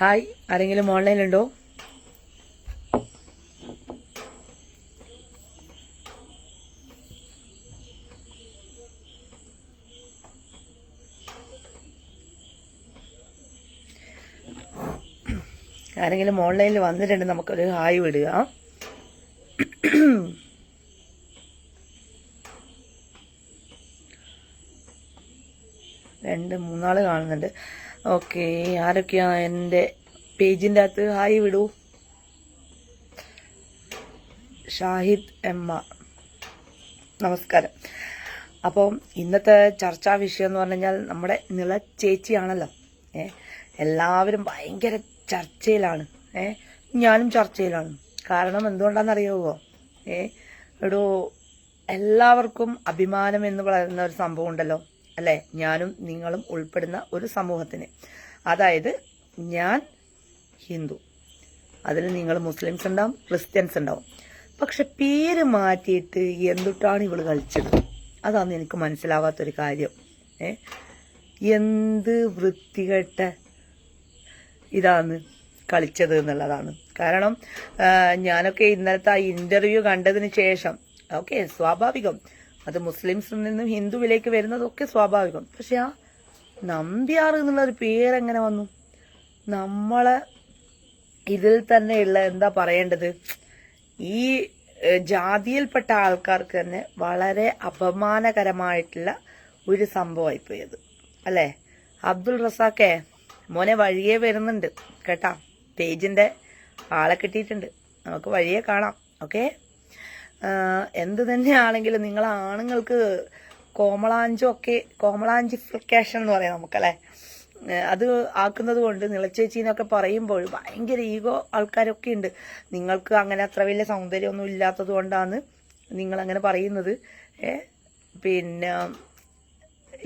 Hi ആരെങ്കിലും ഓൺലൈനിലുണ്ടോ? ആരെങ്കിലും ഓൺലൈനിൽ വന്നിട്ടുണ്ട് നമുക്കൊരു ഹായ് വിടുക. രണ്ട് മൂന്നാൾ കാണുന്നുണ്ട്. ഓക്കെ ആരൊക്കെയാ എന്റെ പേജിന്റെ അകത്ത്? ഹായ് വിടൂ. ഷാഹിദ് എമ്മ നമസ്കാരം. അപ്പോൾ ഇന്നത്തെ ചർച്ചാ വിഷയം എന്ന് പറഞ്ഞു കഴിഞ്ഞാൽ നമ്മുടെ നിള ചേച്ചിയാണല്ലോ. ഏ എല്ലാവരും ഭയങ്കര ചർച്ചയിലാണ്. ഏ ഞാനും ചർച്ചയിലാണ്. കാരണം എന്തുകൊണ്ടാണെന്നറിയാവോ? ഏ ഒരു എല്ലാവർക്കും അഭിമാനം എന്ന് പറയുന്ന ഒരു സംഭവം ഉണ്ടല്ലോ. അല്ലേ? ഞാനും നിങ്ങളും ഉൾപ്പെടുന്ന ഒരു സമൂഹത്തിന്. അതായത് ഞാൻ ഹിന്ദു. അതിൽ നിങ്ങൾ മുസ്ലിംസ് ഉണ്ടാവും ക്രിസ്ത്യൻസ് ഉണ്ടാവും. പക്ഷെ പേര് മാറ്റിയിട്ട് എന്തുട്ടാണ് ഇവൾ കളിച്ചത്? അതാണ് എനിക്ക് മനസ്സിലാവാത്തൊരു കാര്യം. ഏ? എന്ത് വൃത്തികെട്ട ഇതാണ് കളിച്ചത് എന്നുള്ളതാണ്. കാരണം ഞാനൊക്കെ ഇന്നലത്തെ ആ ഇന്റർവ്യൂ കണ്ടതിന് ശേഷം ഓക്കെ സ്വാഭാവികം. അത് മുസ്ലിംസിൽ നിന്നും ഹിന്ദുവിലേക്ക് വരുന്നതൊക്കെ സ്വാഭാവികം. പക്ഷെ ആ നമ്പ്യാർ എന്നുള്ള ഒരു പേരെങ്ങനെ വന്നു? നമ്മളെ ഇതിൽ തന്നെയുള്ള എന്താ പറയേണ്ടത്? ഈ ജാതിയിൽപ്പെട്ട ആൾക്കാർക്ക് തന്നെ വളരെ അപമാനകരമായിട്ടുള്ള ഒരു സംഭവമായി പോയത് അല്ലേ? അബ്ദുൾ റസാക്കെ മോനെ വഴിയെ വരുന്നുണ്ട്. കേട്ടാ? പേജിന്റെ ആളെ കിട്ടിയിട്ടുണ്ട്. നമുക്ക് വഴിയെ കാണാം. ഓക്കെ? എന്ത് തന്നെയാണെങ്കിലും നിങ്ങൾ ആണുങ്ങൾക്ക് കോമളാഞ്ചോ ഒക്കെ കോമളാഞ്ചിഫിക്കേഷൻ എന്ന് പറയാം നമുക്കല്ലേ അത് ആക്കുന്നത് കൊണ്ട് നിളച്ചേച്ചിന്നൊക്കെ പറയുമ്പോൾ ഭയങ്കര ഈഗോ ആൾക്കാരൊക്കെ ഉണ്ട്. നിങ്ങൾക്ക് അങ്ങനെ അത്ര വലിയ സൗന്ദര്യമൊന്നും ഇല്ലാത്തത് കൊണ്ടാണ് നിങ്ങളങ്ങനെ പറയുന്നത്. പിന്നെ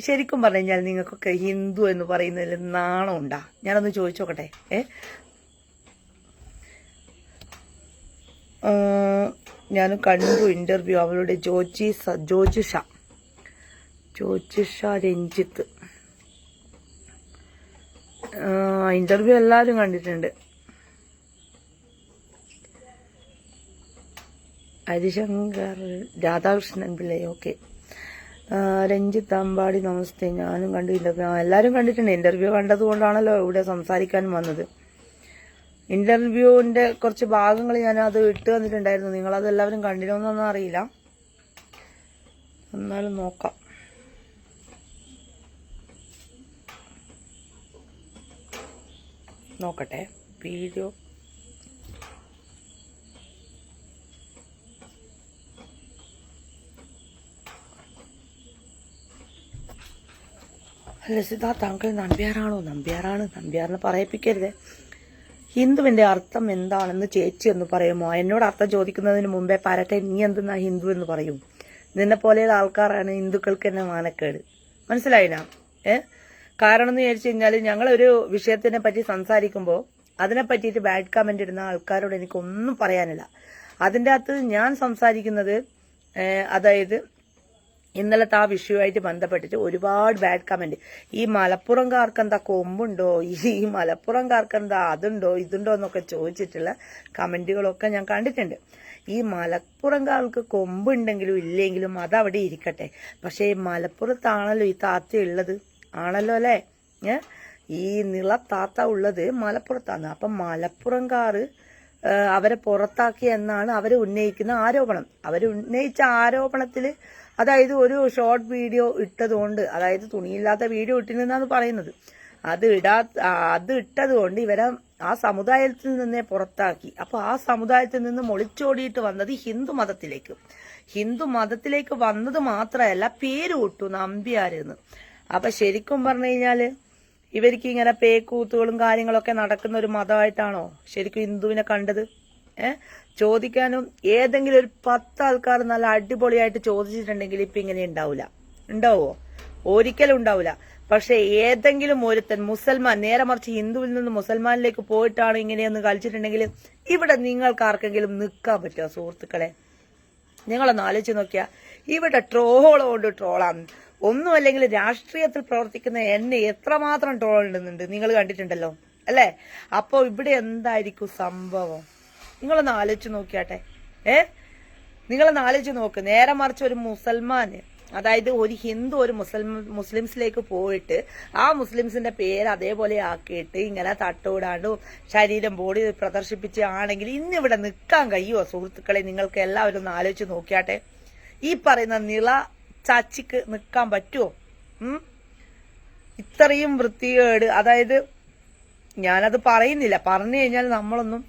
ശരിക്കും പറഞ്ഞു കഴിഞ്ഞാൽ നിങ്ങൾക്കൊക്കെ ഹിന്ദു എന്ന് പറയുന്നതിൽ നാണം ഉണ്ടാ? ഞാനൊന്ന് ചോദിച്ചോക്കട്ടെ ഏ? ഞാൻ കണ്ടു ഇന്റർവ്യൂ അവളുടെ ജോജി ജോജിഷ ജോജിഷ രഞ്ജിത്ത്. ഇന്റർവ്യൂ എല്ലാവരും കണ്ടിട്ടുണ്ട്. ഹരിശങ്കർ രാധാകൃഷ്ണൻ പിള്ളേ ഓക്കെ രഞ്ജിത്ത് അമ്പാടി നമസ്തേ. ഞാനും കണ്ടു ഇന്റർവ്യൂ എല്ലാവരും കണ്ടിട്ടുണ്ട്. ഇന്റർവ്യൂ കണ്ടതുകൊണ്ടാണല്ലോ ഇവിടെ സംസാരിക്കാൻ വന്നത്. ഇന്റർവ്യൂവിന്റെ കുറച്ച് ഭാഗങ്ങൾ ഞാൻ അത് ഇട്ട് തന്നിട്ടുണ്ടായിരുന്നു നിങ്ങളത് എല്ലാവരും കണ്ടിരുന്നൊന്നും അറിയില്ല. എന്നാലും നോക്കാം. നോക്കട്ടെ. വീഡിയോ. ലസിത താങ്കൾ നമ്പ്യാറാണോ നമ്പ്യാറാണ് നമ്പ്യാറിനെ പറയിപ്പിക്കരുത്. ഹിന്ദുവിന്റെ അർത്ഥം എന്താണെന്ന് ചേച്ചി എന്ന് പറയുമോ? എന്നോട് അർത്ഥം ചോദിക്കുന്നതിന് മുമ്പേ പരട്ടെ നീ എന്തെന്നാ ഹിന്ദു എന്ന് പറയും? നിന്നെ പോലെയുള്ള ആൾക്കാരാണ് ഹിന്ദുക്കൾക്ക് എന്നെ മാനക്കേട്. മനസ്സിലായിനാ ഏ? കാരണം എന്ന് വിചാരിച്ചു കഴിഞ്ഞാൽ ഞങ്ങളൊരു വിഷയത്തിനെ പറ്റി സംസാരിക്കുമ്പോൾ അതിനെ പറ്റിയിട്ട് ബാഡ് കമന്റ് ഇടുന്ന ആൾക്കാരോട് എനിക്കൊന്നും പറയാനില്ല. അതിന്റെ അകത്ത് ഞാൻ സംസാരിക്കുന്നത് അതായത് ഇന്നലത്തെ ആ വിഷയമായിട്ട് ബന്ധപ്പെട്ടിട്ട് ഒരുപാട് ബാഡ് കമന്റ് ഈ മലപ്പുറംകാർക്ക് എന്താ കൊമ്പുണ്ടോ? ഈ മലപ്പുറംകാർക്ക് എന്താ അതുണ്ടോ? ഇതുണ്ടോ എന്നൊക്കെ ചോദിച്ചിട്ടുള്ള കമന്റുകളൊക്കെ ഞാൻ കണ്ടിട്ടുണ്ട്. ഈ മലപ്പുറംകാർക്ക് കൊമ്പുണ്ടെങ്കിലും ഇല്ലെങ്കിലും അതവിടെ ഇരിക്കട്ടെ. പക്ഷേ മലപ്പുറത്താണല്ലോ ഈ താത്ത ഉള്ളത്? ആണല്ലോ അല്ലേ? ഈ നിള താത്ത ഉള്ളത് മലപ്പുറത്താണ് അപ്പം മലപ്പുറംകാർ അവരെ പുറത്താക്കി എന്നാണ് അവർ ഉന്നയിക്കുന്ന ആരോപണം. അവർ ഉന്നയിച്ച ആരോപണത്തിൽ അതായത് ഒരു ഷോർട്ട് വീഡിയോ ഇട്ടതുകൊണ്ട് അതായത് തുണിയില്ലാത്ത വീഡിയോ ഇട്ടിരുന്നാണ് പറയുന്നത്. അത് ഇടാ അത് ഇട്ടതുകൊണ്ട് ഇവരെ ആ സമുദായത്തിൽ നിന്നേ പുറത്താക്കി. അപ്പോൾ ആ സമുദായത്തിൽ നിന്ന് ഒളിച്ചോടിയിട്ട് വന്നത് ഹിന്ദു മതത്തിലേക്ക്. ഹിന്ദു മതത്തിലേക്ക് വന്നത് മാത്രമല്ല പേര് വിട്ടു നമ്പ്യാരെന്ന് അപ്പൊ ശരിക്കും പറഞ്ഞു കഴിഞ്ഞാൽ ഇവർക്ക് ഇങ്ങനെ പേക്കൂത്തുകളും കാര്യങ്ങളൊക്കെ നടക്കുന്ന ഒരു മതമായിട്ടാണോ ശരിക്കും ഹിന്ദുവിനെ കണ്ടത്? ഏ? ചോദിക്കാനും ഏതെങ്കിലും ഒരു പത്ത് ആൾക്കാർ നല്ല അടിപൊളിയായിട്ട് ചോദിച്ചിട്ടുണ്ടെങ്കിൽ ഇപ്പൊ ഇങ്ങനെ ഉണ്ടാവില്ല ഉണ്ടാവോ? ഒരിക്കലും ഉണ്ടാവില്ല പക്ഷെ ഏതെങ്കിലും ഒരുത്തൻ മുസൽമാൻ നേരെ മറിച്ച് ഹിന്ദുവിൽ നിന്ന് മുസൽമാനിലേക്ക് പോയിട്ടാണ് ഇങ്ങനെയൊന്ന് കളിച്ചിട്ടുണ്ടെങ്കിൽ ഇവിടെ നിങ്ങൾക്ക് ആർക്കെങ്കിലും നിൽക്കാൻ പറ്റുമോ സുഹൃത്തുക്കളെ? നിങ്ങളൊന്ന് ആലോചിച്ച് നോക്കിയാ. ഇവിടെ ട്രോളോണ്ട് ട്രോളാണ് ഒന്നുമല്ലെങ്കിൽ രാഷ്ട്രീയത്തിൽ പ്രവർത്തിക്കുന്ന എന്നെ എത്രമാത്രം ട്രോൾ ഉണ്ടെന്നുണ്ട് നിങ്ങൾ കണ്ടിട്ടുണ്ടല്ലോ അല്ലേ? അപ്പോൾ ഇവിടെ എന്തായിരിക്കും സംഭവം? നിങ്ങളൊന്ന് ആലോചിച്ച് നോക്കിയാട്ടെ. ഏ? നിങ്ങളൊന്ന് ആലോചിച്ച് നോക്ക്. നേരെ മറിച്ച് ഒരു മുസൽമാന് അതായത് ഒരു ഹിന്ദു ഒരു മുസ്ലിം മുസ്ലിംസിലേക്ക് പോയിട്ട് ആ മുസ്ലിംസിന്റെ പേര് അതേപോലെ ആക്കിയിട്ട് ഇങ്ങനെ തട്ടുവിടാണ്ടും ശരീരം ബോഡി പ്രദർശിപ്പിച്ച് ആണെങ്കിൽ ഇന്നിവിടെ നിൽക്കാൻ കഴിയുമോ സുഹൃത്തുക്കളെ നിങ്ങൾക്ക് എല്ലാവരും ഒന്ന് ആലോചിച്ച് നോക്കിയാട്ടെ. ഈ പറയുന്ന നിള ചാച്ചിക്ക് നിൽക്കാൻ പറ്റുമോ ഇത്രയും വൃത്തികേട് അതായത് ഞാനത് പറയുന്നില്ല. പറഞ്ഞു കഴിഞ്ഞാൽ നമ്മളൊന്നും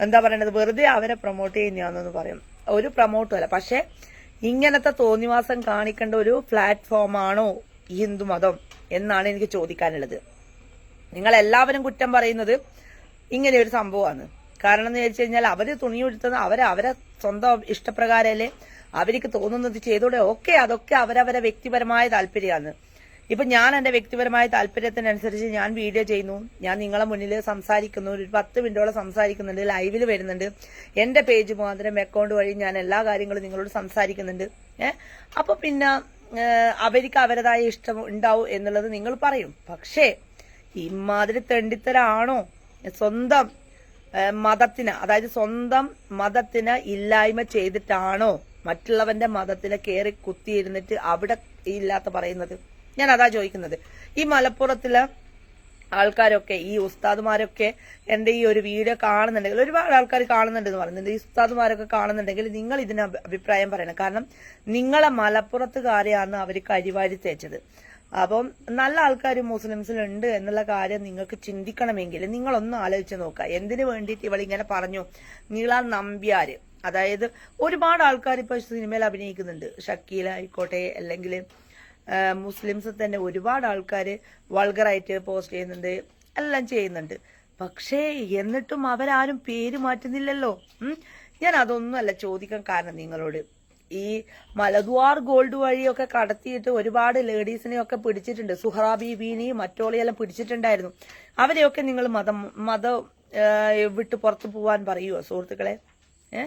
എന്താ പറയണത്? വെറുതെ അവരെ പ്രൊമോട്ട് ചെയ്യുന്നതാണെന്ന് പറയും. ഒരു പ്രൊമോട്ടും അല്ല. പക്ഷെ ഇങ്ങനത്തെ തോന്നിവാസം കാണിക്കേണ്ട ഒരു പ്ലാറ്റ്ഫോമാണോ ഹിന്ദുമതം എന്നാണ് എനിക്ക് ചോദിക്കാനുള്ളത്. നിങ്ങൾ എല്ലാവരും കുറ്റം പറയുന്നത് ഇങ്ങനെ ഒരു സംഭവമാണ്. കാരണം എന്ന് വെച്ച് കഴിഞ്ഞാൽ അവർ തുണി എടുത്തത് അവരെ അവരെ സ്വന്തം ഇഷ്ടപ്രകാരമല്ലേ അവർക്ക് തോന്നുന്നത് ചെയ്തോടെ? ഓക്കെ അതൊക്കെ അവരവരെ വ്യക്തിപരമായ താല്പര്യമാണ്. ഇപ്പൊ ഞാൻ എന്റെ വ്യക്തിപരമായ താല്പര്യത്തിനനുസരിച്ച് ഞാൻ വീഡിയോ ചെയ്യുന്നു. ഞാൻ നിങ്ങളെ മുന്നിൽ സംസാരിക്കുന്നു. ഒരു പത്ത് മിനിറ്റോളം സംസാരിക്കുന്നുണ്ട്. ലൈവിൽ വരുന്നുണ്ട്. എന്റെ പേജ് മുഖാന്തരം അക്കൗണ്ട് വഴി ഞാൻ എല്ലാ കാര്യങ്ങളും നിങ്ങളോട് സംസാരിക്കുന്നുണ്ട്. ഏഹ് അപ്പൊ പിന്നെ അവർക്ക് അവരതായ ഇഷ്ടം ഉണ്ടാവും എന്നുള്ളത് നിങ്ങൾ പറയും. പക്ഷേ ഇമാതിരി തെണ്ടിത്തരാണോ? സ്വന്തം മതത്തിന് അതായത് സ്വന്തം മതത്തിന് ഇല്ലായ്മ ചെയ്തിട്ടാണോ? മറ്റുള്ളവന്റെ മതത്തിലെ കയറി കുത്തിയിരുന്നിട്ട് അവിടെ ഇല്ലാത്ത പറയുന്നത്. ഞാൻ അതാ ചോദിക്കുന്നത്. ഈ മലപ്പുറത്തിലെ ആൾക്കാരൊക്കെ ഈ ഉസ്താദുമാരൊക്കെ എന്റെ ഈ ഒരു വീഡിയോ കാണുന്നുണ്ടെങ്കിൽ ഒരുപാട് ആൾക്കാർ കാണുന്നുണ്ടെന്ന് പറയുന്നുണ്ട്. ഈ ഉസ്താദുമാരൊക്കെ കാണുന്നുണ്ടെങ്കിൽ നിങ്ങൾ ഇതിന് അഭിപ്രായം പറയണം. കാരണം നിങ്ങളെ മലപ്പുറത്തുകാരെയാണ് അവർ കരിവാരി തേച്ചത്. അപ്പം നല്ല ആൾക്കാർ മുസ്ലിംസിലുണ്ട് എന്നുള്ള കാര്യം നിങ്ങൾക്ക് ചിന്തിക്കണമെങ്കിൽ നിങ്ങളൊന്ന് ആലോചിച്ച് നോക്കുക. എന്തിനു വേണ്ടിയിട്ട് ഇവളിങ്ങനെ പറഞ്ഞു? നീള നമ്പ്യാര്. അതായത് ഒരുപാട് ആൾക്കാർ ഇപ്പൊ സിനിമയിൽ അഭിനയിക്കുന്നുണ്ട്. ഷക്കീൽ ആയിക്കോട്ടെ അല്ലെങ്കിൽ മുസ്ലിംസ് തന്നെ ഒരുപാട് ആൾക്കാർ വൾഗറായിട്ട് പോസ്റ്റ് ചെയ്യുന്നുണ്ട്. എല്ലാം ചെയ്യുന്നുണ്ട്. പക്ഷേ എന്നിട്ടും അവരാരും പേര് മാറ്റുന്നില്ലല്ലോ. ഞാൻ അതൊന്നുമല്ല ചോദിക്കാൻ കാരണം നിങ്ങളോട്. ഈ മലദ്വാർ ഗോൾഡ് വഴിയൊക്കെ കടത്തിയിട്ട് ഒരുപാട് ലേഡീസിനെയൊക്കെ പിടിച്ചിട്ടുണ്ട്. സുഹറ ബീബീനെയും മറ്റോളെയെല്ലാം പിടിച്ചിട്ടുണ്ടായിരുന്നു. അവരെയൊക്കെ നിങ്ങൾ മതം മതം വിട്ട് പുറത്തു പോവാൻ പറയുമോ സുഹൃത്തുക്കളെ? ഏ?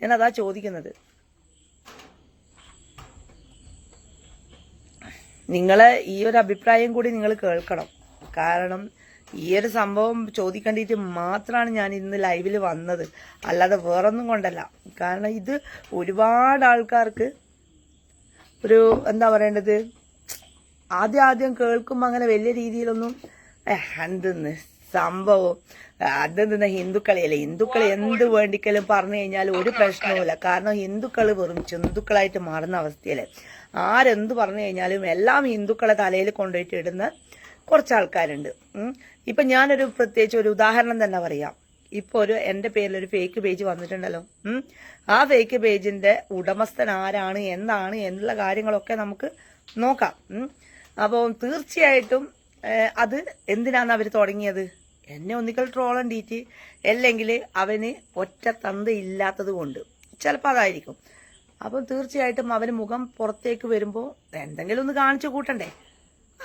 ഞാൻ അതാ ചോദിക്കുന്നത്. നിങ്ങളെ ഈ ഒരു അഭിപ്രായം കൂടി നിങ്ങൾ കേൾക്കണം. കാരണം ഈ ഒരു സംഭവം ചോദിക്കേണ്ടിയിട്ട് മാത്രമാണ് ഞാൻ ഇന്ന് ലൈവിൽ വന്നത്. അല്ലാതെ വേറൊന്നും കൊണ്ടല്ല. കാരണം ഇത് ഒരുപാട് ആൾക്കാർക്ക് ഒരു എന്താ പറയേണ്ടത്? ആദ്യം ആദ്യം കേൾക്കുമ്പോൾ അങ്ങനെ വലിയ രീതിയിലൊന്നും "ഏഹ്, എന്തെന്ന്? സംഭവം അതെന്തെന്ന ഹിന്ദുക്കളെയല്ലേ ഹിന്ദുക്കൾ എന്ത് വേണ്ടിക്കലും പറഞ്ഞു കഴിഞ്ഞാൽ ഒരു പ്രശ്നവുമില്ല. കാരണം ഹിന്ദുക്കൾ വെറും ഹിന്ദുക്കളായിട്ട് മാറുന്ന അവസ്ഥയല്ലേ? ആരെന്ത് പറഞ്ഞു കഴിഞ്ഞാലും എല്ലാം ഹിന്ദുക്കളെ തലയിൽ കൊണ്ടുപോയിട്ട് ഇടുന്ന കുറച്ച് ആൾക്കാരുണ്ട്. ഇപ്പൊ ഞാനൊരു പ്രത്യേകിച്ച് ഒരു ഉദാഹരണം തന്നെ പറയാം. ഇപ്പൊ ഒരു എന്റെ പേരിൽ ഒരു ഫേക്ക് പേജ് വന്നിട്ടുണ്ടല്ലോ. ആ ഫേക്ക് പേജിന്റെ ഉടമസ്ഥൻ ആരാണ് എന്താണ് എന്നുള്ള കാര്യങ്ങളൊക്കെ നമുക്ക് നോക്കാം. അപ്പോൾ തീർച്ചയായിട്ടും അത് എന്തിനാണ് അവർ തുടങ്ങിയത്? എന്നെ ഒന്നിക്കൽ ട്രോളണ്ടിയിട്ട് അല്ലെങ്കിൽ അവന് ഒറ്റ തന്ത ഇല്ലാത്തത് കൊണ്ട്. ചിലപ്പോൾ അതായിരിക്കും. അപ്പം തീർച്ചയായിട്ടും അവന് മുഖം പുറത്തേക്ക് വരുമ്പോൾ എന്തെങ്കിലും ഒന്ന് കാണിച്ചു കൂട്ടണ്ടേ?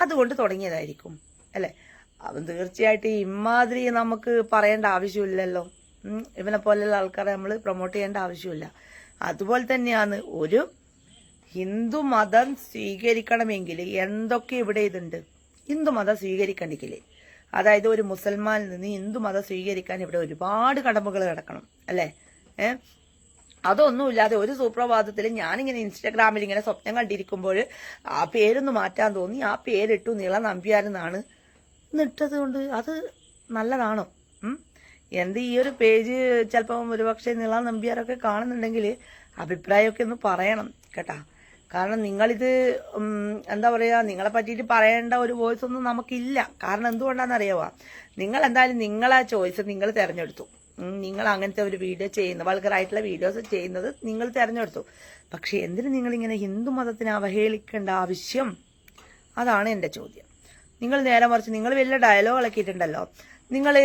അതുകൊണ്ട് തുടങ്ങിയതായിരിക്കും. അല്ലേ? അവൻ തീർച്ചയായിട്ടും ഇമാതിരി നമുക്ക് പറയേണ്ട ആവശ്യമില്ലല്ലോ. ഇവനെ പോലെയുള്ള ആൾക്കാരെ നമ്മൾ പ്രൊമോട്ട് ചെയ്യേണ്ട ആവശ്യമില്ല. അതുപോലെ തന്നെയാണ് ഒരു ഹിന്ദു മതം സ്വീകരിക്കണമെങ്കിൽ എന്തൊക്കെ ഇവിടെ ഇതുണ്ട്? ഹിന്ദു മതം സ്വീകരിക്കണ്ടെങ്കിൽ അതായത് ഒരു മുസൽമാനിൽ നിന്ന് ഹിന്ദു മതം സ്വീകരിക്കാൻ ഇവിടെ ഒരുപാട് കടമകൾ കിടക്കണം അല്ലേ? ഏഹ് അതൊന്നുമില്ലാതെ ഒരു സൂപ്രഭാതത്തിൽ ഞാനിങ്ങനെ ഇൻസ്റ്റാഗ്രാമിൽ ഇങ്ങനെ സ്വപ്നം കണ്ടിരിക്കുമ്പോൾ ആ പേരൊന്ന് മാറ്റാൻ തോന്നി ആ പേരിട്ടു നീള നമ്പ്യാരെന്നാണ് നിട്ടത് കൊണ്ട് അത് നല്ലതാണോ? എന്ത് ഈ ഒരു പേജ് ചിലപ്പം ഒരുപക്ഷെ നീള നമ്പ്യാരൊക്കെ കാണുന്നുണ്ടെങ്കിൽ അഭിപ്രായമൊക്കെ ഒന്ന് പറയണം കേട്ടാ. കാരണം നിങ്ങളിത് എന്താ പറയുക നിങ്ങളെ പറ്റിയിട്ട് പറയേണ്ട ഒരു വോയിസ് ഒന്നും നമുക്കില്ല. കാരണം എന്തുകൊണ്ടാണെന്നറിയാവുക നിങ്ങൾ എന്തായാലും നിങ്ങളെ ചോയ്സ് നിങ്ങൾ തിരഞ്ഞെടുത്തു. നിങ്ങൾ അങ്ങനത്തെ ഒരു വീഡിയോ ചെയ്യുന്നത് വൾഗറായിട്ടുള്ള വീഡിയോസ് ചെയ്യുന്നത് നിങ്ങൾ തിരഞ്ഞെടുത്തു. പക്ഷെ എന്തിനു നിങ്ങളിങ്ങനെ ഹിന്ദു മതത്തിനെ അവഹേളിക്കേണ്ട ആവശ്യം? അതാണ് എന്റെ ചോദ്യം. നിങ്ങൾ നേരെ മറിച്ച് നിങ്ങൾ വലിയ ഡയലോഗ് ഇളക്കിയിട്ടുണ്ടല്ലോ. നിങ്ങൾ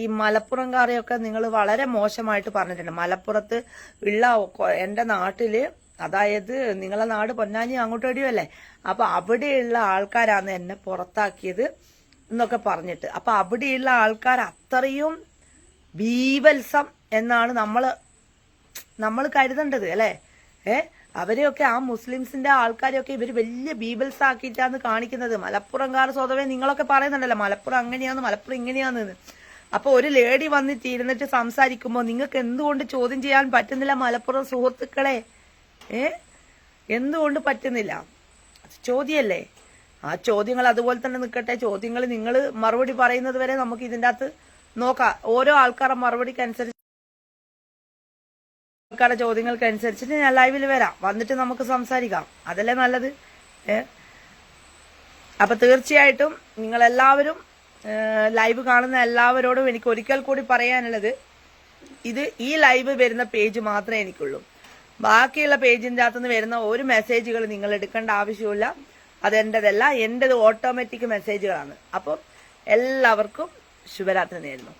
ഈ മലപ്പുറംകാരെയൊക്കെ നിങ്ങൾ വളരെ മോശമായിട്ട് പറഞ്ഞിട്ടുണ്ട്. മലപ്പുറത്ത് ഉള്ള എന്റെ നാട്ടിൽ അതായത് നിങ്ങളെ നാട് പൊന്നാനി അങ്ങോട്ട് അപ്പോൾ അപ്പൊ അവിടെയുള്ള ആൾക്കാരാണ് എന്നെ പുറത്താക്കിയത് എന്നൊക്കെ പറഞ്ഞിട്ട്. അപ്പൊ അവിടെയുള്ള ആൾക്കാർ അത്രയും ബീവത്സം എന്നാണ് നമ്മൾ നമ്മൾ കരുതേണ്ടത് അല്ലേ? ഏ? അവരെയൊക്കെ ആ മുസ്ലിംസിന്റെ ആൾക്കാരെയൊക്കെ ഇവർ വലിയ ബീബൽസ് ആക്കിയിട്ടാണ് കാണിക്കുന്നത്. മലപ്പുറംകാർ സ്വതവേ നിങ്ങളൊക്കെ പറയുന്നുണ്ടല്ലോ മലപ്പുറം അങ്ങനെയാന്ന് മലപ്പുറം ഇങ്ങനെയാന്ന്. അപ്പൊ ഒരു ലേഡി വന്നിട്ട് ഇരുന്നിട്ട് സംസാരിക്കുമ്പോൾ നിങ്ങൾക്ക് എന്തുകൊണ്ട് ചോദ്യം ചെയ്യാൻ പറ്റുന്നില്ല മലപ്പുറം സുഹൃത്തുക്കളെ? ഏ? എന്തുകൊണ്ട് പറ്റുന്നില്ല? ചോദ്യമല്ലേ? ആ ചോദ്യങ്ങൾ അതുപോലെ തന്നെ നിൽക്കട്ടെ. ചോദ്യങ്ങൾ നിങ്ങൾ മറുപടി പറയുന്നത് വരെ നമുക്ക് ഇതിന്റെ അകത്ത് നോക്കാം. ഓരോ ആൾക്കാരുടെ മറുപടിക്ക് അനുസരിച്ച് ആൾക്കാരുടെ ചോദ്യങ്ങൾക്ക് അനുസരിച്ചിട്ട് ഞാൻ ലൈവിൽ വരാം. വന്നിട്ട് നമുക്ക് സംസാരിക്കാം. അതല്ലേ നല്ലത്? അപ്പൊ തീർച്ചയായിട്ടും നിങ്ങൾ എല്ലാവരും ലൈവ് കാണുന്ന എല്ലാവരോടും എനിക്ക് ഒരിക്കൽ കൂടി പറയാനുള്ളത് ഇത് ഈ ലൈവ് വരുന്ന പേജ് മാത്രമേ എനിക്കുള്ളൂ. ബാക്കിയുള്ള പേജിന്റെ അകത്തുനിന്ന് വരുന്ന ഒരു മെസ്സേജുകൾ നിങ്ങൾ എടുക്കേണ്ട ആവശ്യമില്ല അതെന്റെതല്ല എന്റേത് ഓട്ടോമാറ്റിക് മെസ്സേജുകളാണ് അപ്പം എല്ലാവർക്കും ശുഭരാത്രി നേരുന്നു.